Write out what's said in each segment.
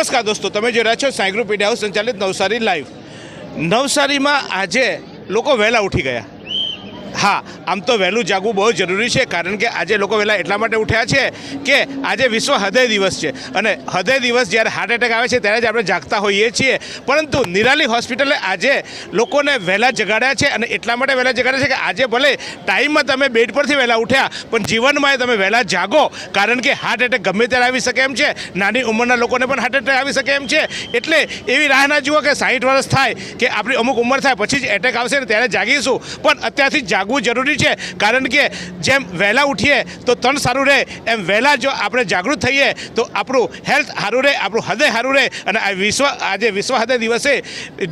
નમસ્કાર દોસ્તો, તમે જોઈ રહ્યા છો સાયક્લોપીડિયા હાઉસ સંચાલિત નવસારી લાઈવ. નવસારીમાં આજે લોકો વહેલા ઉઠી ગયા. હા, આમ તો વહેલું જાગવું બહુ જરૂરી છે, કારણ કે આજે લોકો વહેલા એટલા માટે ઉઠ્યા છે કે આજે વિશ્વ હૃદય દિવસ છે. અને હૃદય દિવસ જ્યારે હાર્ટ એટેક આવે છે, ત્યારે જ આપણે જાગતા હોઈએ છીએ. પરંતુ નિરાલી હોસ્પિટલે આજે લોકોને વહેલા જગાડ્યા છે અને એટલા માટે વહેલા જગાડ્યા છે કે આજે ભલે ટાઈમમાં તમે બેડ પરથી વહેલા ઉઠ્યા, પણ જીવનમાં તમે વહેલા જાગો, કારણ કે હાર્ટ એટેક ગમે ત્યારે આવી શકે એમ છે, નાની ઉંમરના લોકોને પણ હાર્ટ એટેક આવી શકે એમ છે. એટલે એવી રાહ ના જુઓ કે સાહીઠ વર્ષ થાય, કે આપણી અમુક ઉંમર થાય, પછી જ એટેક આવશે ને ત્યારે જાગીશું. પણ અત્યારથી જ જાગવું જરૂરી છે. કારણ કે જેમ વહેલા ઉઠીએ તો તન સારું રહે, એમ વહેલા જો આપણે જાગૃત થઈએ તો આપણું હેલ્થ સારું રહે, આપણું હૃદય સારું રહે અને આ વિશ્વ, આજે વિશ્વ હૃદય દિવસે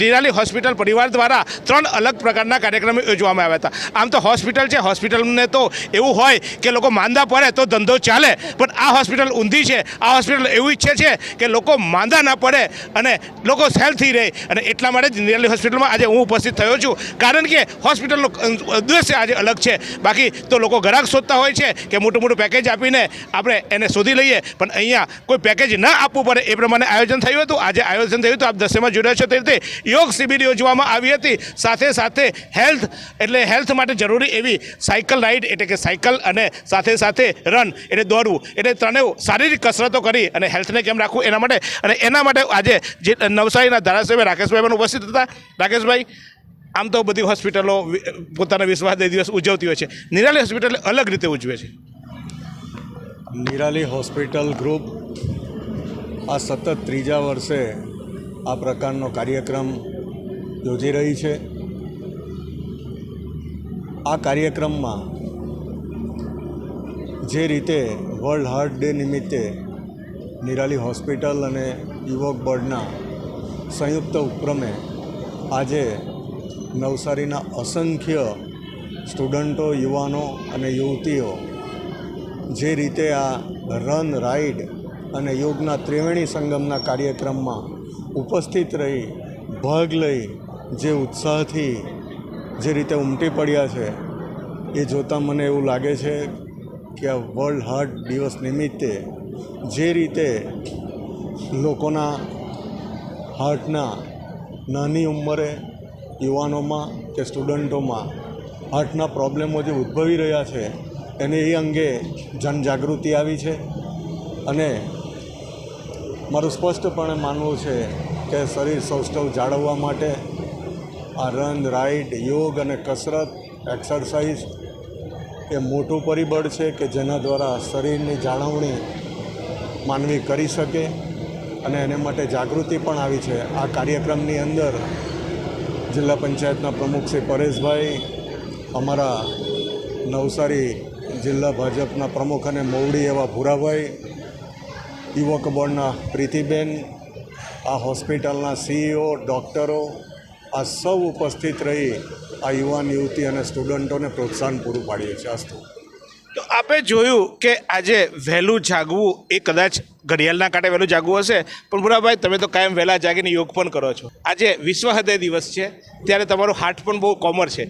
નિરાલી હોસ્પિટલ પરિવાર દ્વારા ત્રણ અલગ પ્રકારના કાર્યક્રમો યોજવામાં આવ્યા હતા. આમ તો હોસ્પિટલ છે, હોસ્પિટલને તો એવું હોય કે લોકો માંદા પડે તો ધંધો ચાલે, પણ આ હોસ્પિટલ ઊંધી છે. આ હોસ્પિટલ એવું ઈચ્છે છે કે લોકો માંદા ના પડે અને લોકો હેલ્થી રહે અને એટલા માટે જ નિરાલી હોસ્પિટલમાં આજે હું ઉપસ્થિત થયો છું. કારણ કે હોસ્પિટલનો ઉદ્દેશ્ય આજે અલગ છે. બાકી તો લોકો ગ્રાહક શોધતા હોય છે કે મોટું મોટું પેકેજ આપીને આપણે એને શોધી લઈએ. પણ અહીંયા કોઈ પેકેજ ન આપવું પડે એ પ્રમાણે આયોજન થયું હતું. આજે આયોજન થયું હતું. આપ દસેમાં રહ્યા છો તે રીતે યોગ શિબિર યોજવામાં આવી હતી. સાથે સાથે હેલ્થ એટલે હેલ્થ માટે જરૂરી એવી સાયકલ રાઇડ એટલે કે સાયકલ અને સાથે સાથે રન એટલે દોડવું એટલે ત્રણેય શારીરિક કસરતો કરી અને હેલ્થને કેમ રાખવું એના માટે અને એના માટે આજે જે નવસારીના ધારાસભ્ય રાકેશભાઈ પણ ઉપસ્થિત હતા. રાકેશભાઈ આમ તો બધી હોસ્પિટલો પોતાના વિશ્વાસ દિવસ ઉજવતી હોય છે. નિરાલી હોસ્પિટલ અલગ રીતે ઉજવે છે. નિરાલી હોસ્પિટલ ગ્રુપ આ સતત ત્રીજા વર્ષે આ પ્રકારનો કાર્યક્રમ યોજી રહી છે. આ કાર્યક્રમમાં જે રીતે વર્લ્ડ હાર્ટ ડે નિમિત્તે નિરાલી હોસ્પિટલ અને યુવક બોર્ડના સંયુક્ત ઉપક્રમે આજે નવસારીના અસંખ્ય સ્ટુડન્ટો, યુવાનો અને યુવતીઓ જે રીતે આ રન, રાઈડ અને યોગના ત્રિવેણી સંગમના કાર્યક્રમમાં ઉપસ્થિત રહી, ભાગ લઈ, જે ઉત્સાહથી જે રીતે ઉમટી પડ્યા છે, એ જોતાં મને એવું લાગે છે કે આ વર્લ્ડ હાર્ટ દિવસ નિમિત્તે જે રીતે લોકોના હાર્ટના નાની ઉંમરે યુવાનોમાં કે સ્ટુડન્ટોમાં હાર્ટના પ્રોબ્લેમો જે ઉદ્ભવી રહ્યા છે, એને એ અંગે જનજાગૃતિ આવી છે. અને મારું સ્પષ્ટપણે માનવું છે કે શરીર સૌષ્ઠવ જાળવવા માટે આ રન, રાઈડ, યોગ અને કસરત, એક્સરસાઇઝ એ મોટું પરિબળ છે કે જેના દ્વારા શરીરની જાળવણી માનવી કરી શકે અને એને માટે જાગૃતિ પણ આવી છે. આ કાર્યક્રમની અંદર જિલ્લા પંચાયતના પ્રમુખ શ્રી પરેશભાઈ, અમારા નવસારી જિલ્લા ભાજપના પ્રમુખ અને મોવડી એવા ભૂરાભાઈ, યુવક બોર્ડના પ્રીતિબેન, આ હોસ્પિટલના સીઈઓ, ડૉક્ટરો, આ સૌ ઉપસ્થિત રહી આ યુવાન યુવતી અને સ્ટુડન્ટોને પ્રોત્સાહન પૂરું પાડીએ છીએ. અસ્તુ તો આપે જોયું કે આજે વહેલું જાગવું એ કદાચ ઘડિયાળના કાંટે વહેલું જાગવું હશે. પણ બુરાભાઈ તમે તો કાયમ વહેલા જાગીને યોગ પણ કરો છો. આજે વિશ્વ હૃદય દિવસ છે, ત્યારે તમારું હાર્ટ પણ બહુ કોમર છે.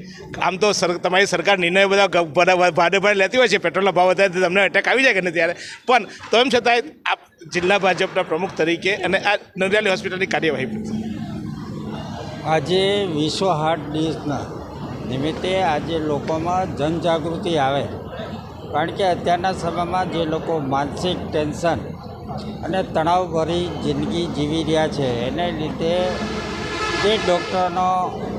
આમ તો સર, તમારી સરકાર નિર્ણય બધા ભારે ભાડે લેતી હોય છે, પેટ્રોલના ભાવ વધારે તમને અટેક આવી જાય કે ને ત્યારે? પણ તો એમ છતાંય આપ જિલ્લા ભાજપના પ્રમુખ તરીકે અને આ નરિયાલી હોસ્પિટલની કાર્યવાહી આજે વિશ્વ હાર્ટ દિવસના નિમિત્તે આજે લોકોમાં જનજાગૃતિ આવે. કારણ કે અત્યારના સમયમાં જે લોકો માનસિક ટેન્શન અને તણાવભરી જિંદગી જીવી રહ્યા છે, એને લીધે જે ડૉક્ટરનો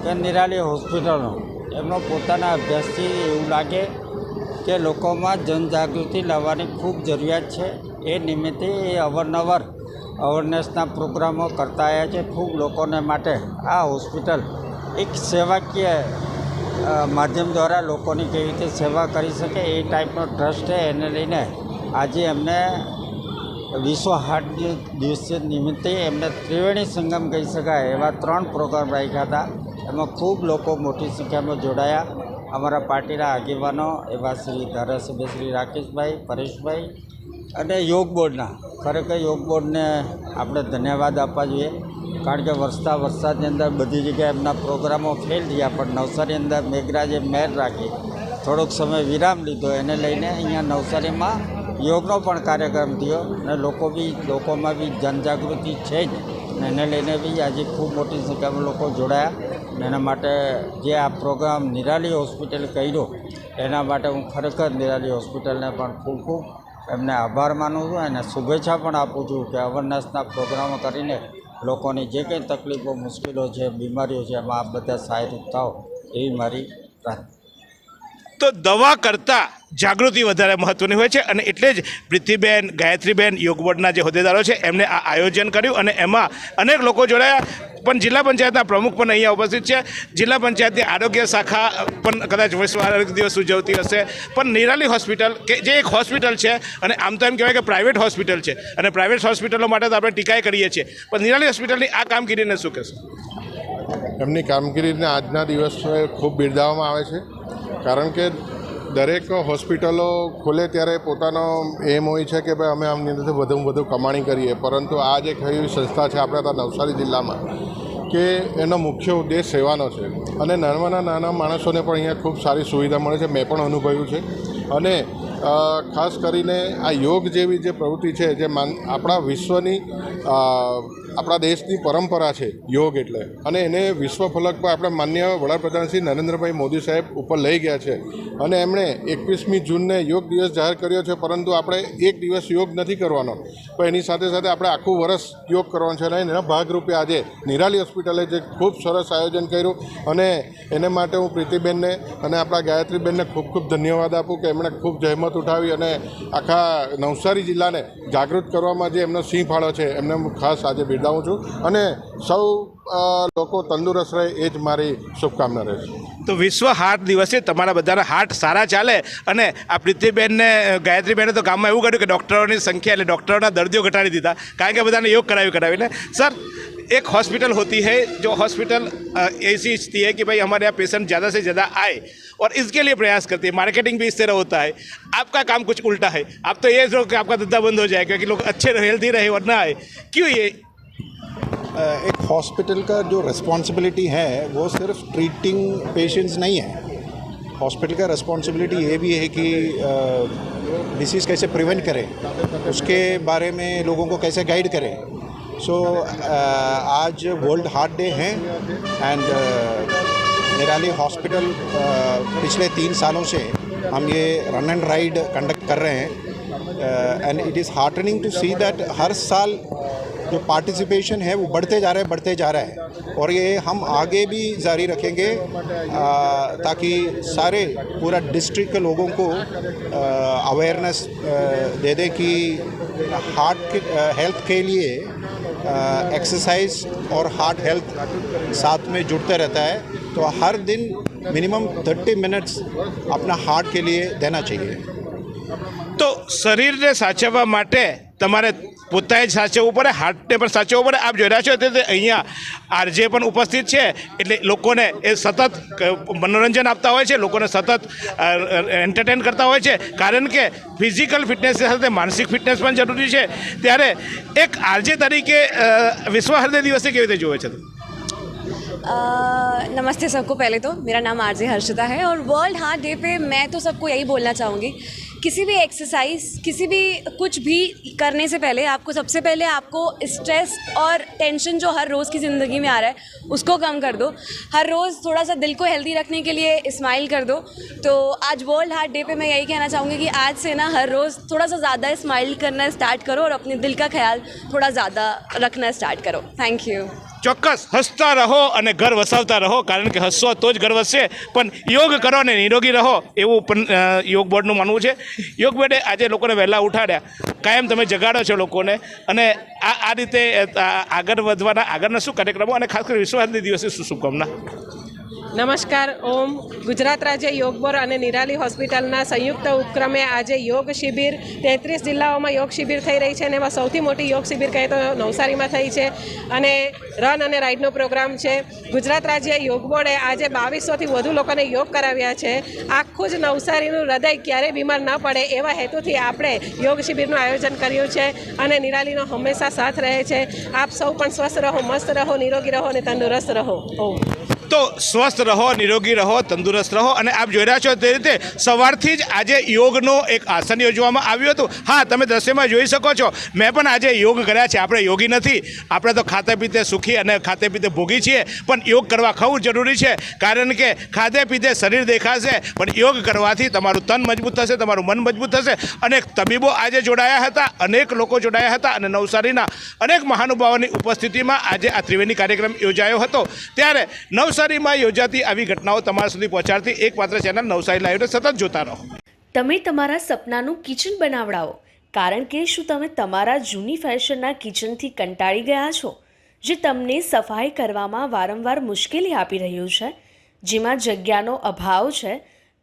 કે નિરાલી હોસ્પિટલનો એમનો પોતાના અભ્યાસથી એવું લાગે કે લોકોમાં જનજાગૃતિ લાવવાની ખૂબ જરૂરિયાત છે. એ નિમિત્તે એ અવારનવાર અવેરનેસના પ્રોગ્રામો કરતા આવ્યા છે ખૂબ લોકોને માટે. આ હોસ્પિટલ એક સેવાકીય માધ્યમ દ્વારા લોકોની કેવી રીતે સેવા કરી શકે એ ટાઈપનો ટ્રસ્ટ છે. એને લઈને આજે એમને વિશ્વ હાર્ટ દિવસે નિમિત્તે એમને ત્રિવેણી સંગમ કહી શકાય, એવા ત્રણ પ્રોગ્રામ રાખ્યા હતા. એમાં ખૂબ લોકો મોટી સંખ્યામાં જોડાયા. અમારા પાર્ટીના આગેવાનો એવા શ્રી ધારાસભ્ય શ્રી રાકેશભાઈ, પરેશભાઈ અને યોગ બોર્ડના. ખરેખર યોગ બોર્ડને આપણે ધન્યવાદ આપવા જોઈએ. કારણ કે વરસતા વરસાદની અંદર બધી જગ્યાએ એમના પ્રોગ્રામો ફેલ થયા, પણ નવસારી અંદર મેઘરાજે મેર રાખી. થોડોક સમય વિરામ લીધો, એને લઈને અહીંયા નવસારીમાં યોગનો પણ કાર્યક્રમ થયો અને લોકો બી, લોકોમાં બી જનજાગૃતિ છે જ. એને લઈને બી આજે ખૂબ મોટી સંખ્યામાં લોકો જોડાયા. ને એના માટે જે આ પ્રોગ્રામ નિરાલી હોસ્પિટલ કર્યો, એના માટે હું ખરેખર નિરાલી હોસ્પિટલને પણ ખૂબ ખૂબ એમને આભાર માનું છું. અને શુભેચ્છા પણ આપું છું કે અવેરનેસના પ્રોગ્રામો કરીને લોકોની જે કંઈ તકલીફો મુશ્કેલો છે, બીમારીઓ છે, એમાં આપ બધા સહાયરૂપ થાવ એવી મારી પ્રાર્થના. તો દવા કરતાં જાગૃતિ વધારે મહત્ત્વની હોય છે અને એટલે જ પ્રીતિબેન, ગાયત્રીબેન યોગ જે હોદ્દેદારો છે, એમને આ આયોજન કર્યું અને એમાં અનેક લોકો જોડાયા. પણ જિલ્લા પંચાયતના પ્રમુખ પણ અહીંયા ઉપસ્થિત છે. જિલ્લા પંચાયતની આરોગ્ય શાખા પણ કદાચ વિશ્વ આરોગ્ય દિવસ ઉજવતી હશે. પણ નિરાલી હોસ્પિટલ કે જે એક હોસ્પિટલ છે, અને આમ તો એમ કહેવાય કે પ્રાઇવેટ હોસ્પિટલ છે, અને પ્રાઇવેટ હોસ્પિટલો માટે તો આપણે ટીકાએ કરીએ છીએ. પણ નિરાલી હોસ્પિટલની આ કામગીરીને શું કહેશો? એમની કામગીરીને આજના દિવસે ખૂબ બિરદાવવામાં આવે છે. કારણ કે દરેક હોસ્પિટલો ખોલે ત્યારે પોતાનો એમ હોય છે કે ભાઈ અમે આમની અંદર વધુમાં વધુ કમાણી કરીએ. પરંતુ આ જે એવી સંસ્થા છે આપણા નવસારી જિલ્લામાં, કે એનો મુખ્ય ઉદ્દેશ સેવાનો છે. અને નાના નાના માણસોને પણ અહીંયા ખૂબ સારી સુવિધા મળે છે. મેં પણ અનુભવ્યું છે. અને ખાસ કરીને આ યોગ જેવી જે પ્રવૃત્તિ છે, જે માન, આપણા વિશ્વની આપણા દેશની પરંપરા છે, યોગ એટલે. અને એને વિશ્વ ફલક પર આપણે માન્ય વડાપ્રધાન શ્રી નરેન્દ્રભાઈ મોદી સાહેબ ઉપર લઈ ગયા છે. અને એમણે એકવીસમી જૂનને યોગ દિવસ જાહેર કર્યો છે, પરંતુ આપણે એક દિવસ યોગ નથી કરવાનો. પણ એની સાથે સાથે આપણે આખું વર્ષ યોગ કરવાનો છે અને એના ભાગરૂપે આજે નિરાલી હોસ્પિટલે જે ખૂબ સરસ આયોજન કર્યું. અને એને માટે હું પ્રીતિબેનને અને આપણા ગાયત્રીબેનને ખૂબ ખૂબ ધન્યવાદ આપું કે એમણે ખૂબ જહેમત ઉઠાવી અને આખા નવસારી જિલ્લાને જાગૃત કરવામાં જે એમનો સિંહ ફાળો છે, એમને ખાસ આજે બિરદાવું છું અને સૌ અ, લોકો તંદુરસ્ત રહે એ જ મારી શુભકામના રહેશે તો વિશ્વ હાર્ટ દિવસે તમારા બધાના હાર્ટ સારા ચાલે અને આ પ્રીતિબેનને ગાયત્રીબેને તો ગામમાં એવું કર્યું કે ડૉક્ટરોની સંખ્યા એટલે ડૉક્ટરોના દર્દીઓ ઘટાડી દીધા કારણ કે બધાને યોગ કરાવી કરાવીને સર एक हॉस्पिटल होती है जो हॉस्पिटल अ, ऐसी स्थिति है कि भाई हमारे यहाँ पेशेंट ज़्यादा से ज़्यादा आए और इसके लिए प्रयास करती है मार्केटिंग भी इस तरह होता है आपका काम कुछ उल्टा है आप तो ये सोच कि आपका धंधा बंद हो जाए क्योंकि लोग अच्छे हेल्थी रहे और ना आए क्यों ये एक हॉस्पिटल का जो रिस्पॉन्सिबिलिटी है वो सिर्फ़ ट्रीटिंग पेशेंट्स नहीं है। हॉस्पिटल का रिस्पॉन्सिबिलिटी ये भी है कि डिसीज़ कैसे प्रिवेंट करें उसके बारे में लोगों को कैसे गाइड करें। सो so, आज वर्ल्ड हार्ट डे है एंड निराली हॉस्पिटल पिछले तीन सालों से हम ये रन एंड राइड कंडक्ट कर रहे हैं। And it is heartening to see that हर साल जो पार्टिसिपेशन है वो बढ़ते जा रहा है बढ़ते जा रहा है और ये हम आगे भी जारी रखेंगे आ, ताकि सारे पूरा डिस्ट्रिक्ट के लोगों को अवेयरनेस दे दें कि हार्ट के हेल्थ के लिए एक्सरसाइज और हार्ट हेल्थ साथ में जुड़ते रहता है तो हर दिन मिनिमम 30 मिनट्स अपना हार्ट के लिए देना चाहिए તો શરીરને સાચવવા માટે તમારે પોતાએ જ સાચવવું પડે હાર્ટને પણ સાચવવું પડે આપ જોઈ રહ્યા છો તે તે અહીંયા આરજે પણ ઉપસ્થિત છે એટલે લોકોને એ સતત ક- મનોરંજન આપતા હોય છે લોકોને સતત એન્ટરટેન કરતા હોય છે કારણ કે ફિઝિકલ ફિટનેસ સાથે માનસિક ફિટનેસ પણ જરૂરી છે ત્યારે એક આરજે તરીકે અ, વિશ્વ હૃદય દિવસે કેવી રીતે જોવે છે તું? अ, नमस्ते सबको पहले तो मेरा नाम आरजे हर्षिता है और वर्ल्ड हार्ट डे पे मैं तो सबको यही बोलना चाहूँगी किसी भी एक्सरसाइज किसी भी कुछ भी करने से पहले आपको, सबसे पहले आपको स्ट्रेस और टेंशन जो हर रोज़ की ज़िंदगी में आ रहा है, उसको कम कर दो। हर रोज़ थोड़ा सा दिल को हेल्दी रखने के लिए स्माइल कर दो। तो आज वर्ल्ड हार्ट डे पे मैं यही कहना चाहूँगी कि आज से ना हर रोज़ थोड़ा सा ज़्यादा स्माइल करना स्टार्ट करो और अपने दिल का ख्याल थोड़ा ज़्यादा रखना स्टार्ट करो। थैंक यू ચોક્કસ હસતા રહો અને ઘર વસાવતા રહો, કારણ કે હસવો તો જ ઘર વસશે પણ યોગ કરો અને નિરોગી રહો, એવું પણ યોગ બોર્ડનું માનવું છે. યોગ બોર્ડે આજે લોકોને વહેલા ઉઠાડ્યા. કાયમ તમે જગાડો છો લોકોને. અને આ આ રીતે આગળ વધવાના, આગળના શું કાર્યક્રમો? અને ખાસ કરી વિશ્વાસની દિવસે શું શુભકામના? નમસ્કાર, ઓમ. ગુજરાત રાજ્ય યોગ બોર્ડ અને નિરાલી હોસ્પિટલના સંયુક્ત ઉપક્રમે આજે યોગ શિબિર, તેત્રીસ જિલ્લાઓમાં યોગ શિબિર થઈ રહી છે અને એમાં સૌથી મોટી યોગ શિબિર કહે તો નવસારીમાં થઈ છે અને રન અને રાઇડનો પ્રોગ્રામ છે. ગુજરાત રાજ્ય યોગ બોર્ડે આજે બાવીસોથી વધુ લોકોને યોગ કરાવ્યા છે. આખું જ નવસારીનું હૃદય ક્યારેય બીમાર ન પડે એવા હેતુથી આપણે યોગ શિબિરનું આયોજન કર્યું છે અને નિરાલીનો હંમેશા સાથ રહે છે. આપ સૌ પણ સ્વસ્થ રહો, મસ્ત રહો, નિરોગી રહો અને તંદુરસ્ત રહો. ઓમ. તો સ્વસ્થ રહો, નિરોગી રહો, તંદુરસ્ત રહો અને આપ જોઈ રહ્યા છો તે રીતે સવારથી જ આજે યોગનો એક આસન યોજવામાં આવ્યું હતું. હા, તમે દ્રશ્યમાં જોઈ શકો છો. મેં પણ આજે યોગ કર્યા છે. આપણે યોગી નથી. આપણે તો ખાતે પીતે સુખી અને ખાતે પીતે ભોગી છીએ. પણ યોગ કરવા ખૂબ જરૂરી છે. કારણ કે ખાતે પીતે શરીર દેખાશે, પણ યોગ કરવાથી તમારું તન મજબૂત થશે, તમારું મન મજબૂત થશે. અનેક તબીબો આજે જોડાયા હતા, અનેક લોકો જોડાયા હતા અને નવસારીના અનેક મહાનુભાવોની ઉપસ્થિતિમાં આજે આ ત્રિવેણી કાર્યક્રમ યોજાયો હતો. ત્યારે નવસારીમાં યોજાતી આવી ઘટનાઓ તમારા સુધી પહોંચાડતી એકમાત્ર ચેનલ નવસારી લાઈવને સતત જોતા રહો. તમે તમારા સપનાનું કિચન બનાવડાવો. કારણ કે શું તમે તમારા જૂની ફેશનના કિચનથી કંટાળી ગયા છો? જે તમને સફાઈ કરવામાં વારંવાર મુશ્કેલી આપી રહ્યું છે? જેમાં જગ્યાનો અભાવ છે?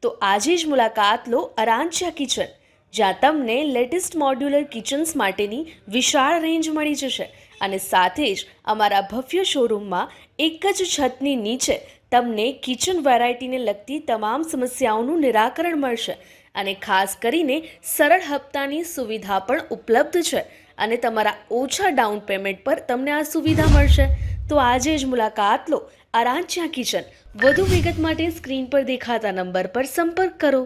તો આજે જ મુલાકાત લો અરાંચિયા કિચન, જ્યાં તમને લેટેસ્ટ મોડ્યુલર કિચન્સ માટેની વિશાળ રેન્જ મળી જશે. અને સાથે જ અમારા ભવ્ય શોરૂમમાં એક જ છતની નીચે તમને કિચન વેરાયટીને લગતી તમામ સમસ્યાઓનું નિરાકરણ મળશે અને ખાસ કરીને સરળ હપ્તાની સુવિધા પણ ઉપલબ્ધ છે અને તમારા ઓછા ડાઉન પેમેન્ટ પર તમને આ સુવિધા મળશે. તો આજે જ મુલાકાત લો આરાંચ્યા કિચન વધુ વિગત માટે સ્ક્રીન પર દેખાતા નંબર પર સંપર્ક કરો.